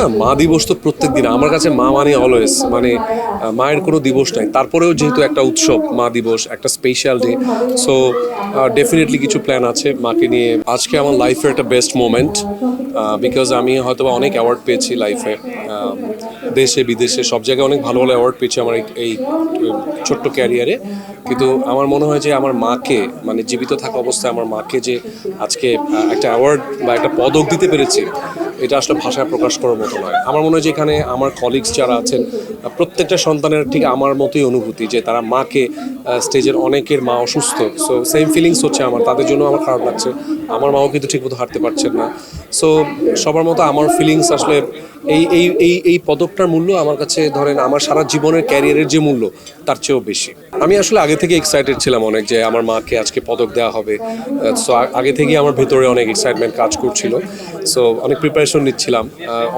হ্যাঁ মা দিবস তো প্রত্যেক দিন আমার কাছে মা মানে অলওয়েজ মানে মায়ের কোনো দিবস নাই। তারপরেও যেহেতু একটা উৎসব, মা দিবস, একটা স্পেশাল ডে সো ডেফিনেটলি কিছু প্ল্যান আছে মাকে নিয়ে। আজকে আমার লাইফের একটা বেস্ট মোমেন্ট বিকজ আমি হয়তো অনেক অ্যাওয়ার্ড পেয়েছি লাইফে দেশে, বিদেশে, সব জায়গায় অনেক ভালো ভালো অ্যাওয়ার্ড পেয়েছি আমার এই ছোট্ট ক্যারিয়ারে কিন্তু আমার মনে হয় যে আমার মাকে মানে জীবিত থাকা অবস্থায় আমার মাকে যে আজকে একটা অ্যাওয়ার্ড বা একটা পদক দিতে পেরেছি এটা আসলে ভাষায় প্রকাশ করার মতো নয়। আমার মনে হয় যে এখানে আমার কলিগস যারা আছেন, প্রত্যেকটা সন্তানের ঠিক আমার মতোই অনুভূতি যে তারা মাকে স্টেজের অনেকের মা অসুস্থ। সো সেম ফিলিংস হচ্ছে আমার। তাদের জন্য আমার খারাপ লাগছে। আমার মাও কিন্তু ঠিকমতো হারতে পারছেন না। সো সবার মতো আমার ফিলিংস আসলে এই এই এই এই পদকটার মূল্য আমার কাছে ধরেন আমার সারা জীবনের ক্যারিয়ারের যে মূল্য, তার চেয়েও বেশি। আমি আসলে আগে থেকে এক্সাইটেড ছিলাম অনেক যে আমার মাকে আজকে পদক দেওয়া হবে। সো আগে থেকেই আমার ভেতরে অনেক এক্সাইটমেন্ট কাজ করছিল। সো অনেক প্রিপারেশন নিচ্ছিলাম।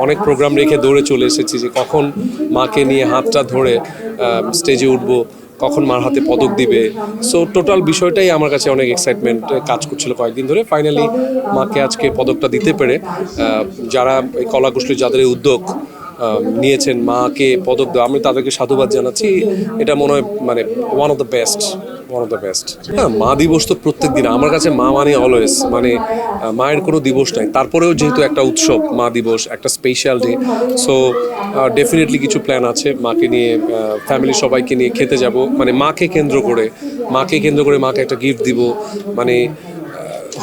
অনেক প্রোগ্রাম রেখে দৌড়ে চলে এসেছি যে কখন মাকে নিয়ে হাতটা ধরে স্টেজে উঠবো। কখন মার হাতে পদক দিবে। সো টোটাল বিষয়টাই আমার কাছে অনেক এক্সাইটমেন্ট কাজ করছিল কয়েকদিন ধরে। ফাইনালি মাকে আজকে পদকটা দিতে পেরে যারা এই কলাকুশলী যাদের উদ্যোগ নিয়েছেন মাকে পদক দেওয়া আমি তাদেরকে সাধুবাদ জানাচ্ছি। এটা মনে হয় মানে one of the best one of the best হ্যাঁ মা দিবস তো প্রত্যেক দিন আমার কাছে মা মানে অলওয়েজ মানে মায়ের কোনো দিবস নাই। তারপরেও যেহেতু একটা উৎসব, মা দিবস, একটা স্পেশাল ডে সো ডেফিনেটলি কিছু প্ল্যান আছে। মাকে নিয়ে ফ্যামিলি সবাইকে নিয়ে খেতে যাব। মানে মাকে কেন্দ্র করে, মাকে কেন্দ্র করে মাকে একটা গিফট দিব। মানে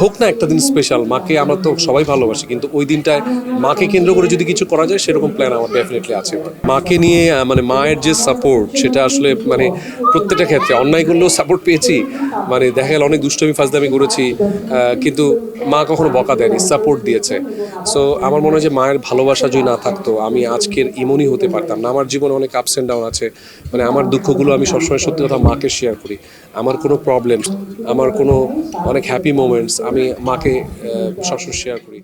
হোক না একটা দিন স্পেশাল মাকে আমরা তো সবাই ভালোবাসি, কিন্তু ওই দিনটায় মাকে কেন্দ্র করে যদি কিছু করা যায়, সেরকম প্ল্যান আমার ডেফিনেটলি আছে। মাকে নিয়ে মানে মায়ের যে সাপোর্ট সেটা আসলে মানে প্রত্যেকটা ক্ষেত্রে অন্যায় করলেও সাপোর্ট পেয়েছি। মানে দেখা গেল অনেক দুষ্টমি ফাজদামি করেছি কিন্তু মা কখনো বকা দেয়নি সাপোর্ট দিয়েছে। সো আমার মনে হয় যে মায়ের ভালোবাসা যদি না থাকতো, আমি আজকের ইমনই হতে পারতাম না। আমার জীবনে অনেক আপস অ্যান্ড ডাউন আছে। মানে আমার দুঃখগুলো আমি সবসময় সত্যি কথা মাকে শেয়ার করি। আমার কোনো প্রবলেমস আমার কোনো অনেক হ্যাপি মোমেন্টস আমি মাকে সবসময় শেয়ার করি।